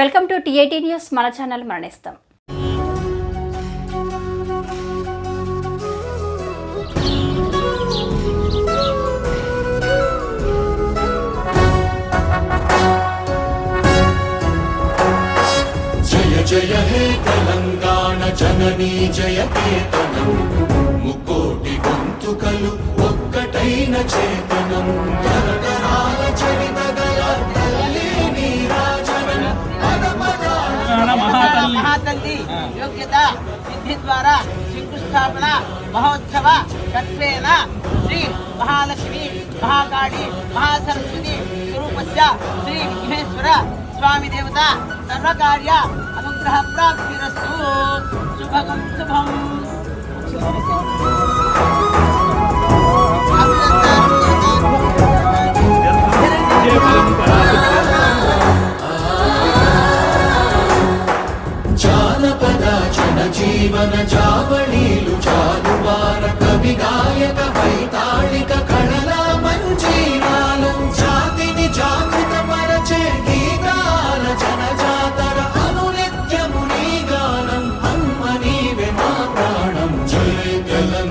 Welcome to TIT news. మన channel మరణిస్తాం. జయ జయ హే తెలంగాణ జననీ జయ కేతనం. ముకో ಮಹಾತಂದಿ ಯೋಗ್ಯತಾ ಸಿದ್ಧಿ ದ್ವಾರ ಶಂಕುಸ್ಥಾಪನಾ ಮಹೋತ್ಸವ ಷಟ್ವೇನ ಶ್ರೀ ಮಹಾಲಕ್ಷ್ಮಿ ಮಹಾಕಾಳಿ ಮಹಾಸರಸ್ವತಿ ಸ್ವರೂಪಸ್ಯ ಶ್ರೀ ವಿಘ್ನೇಶ್ವರ स्वामी देवता सर्व कार्य अनुग्रह प्राप्तिरस्तु शुभम शुभम మన జీవన చావళీలు చాలువార కవి గాయక వైతాళిక కళల మంజీరాలు. జాతిని జాగృత పరచే గీతాల జనజాతర అనునిత్యము నీ గానం. అమ్మ నీవే మా ప్రాణం. జయ జలం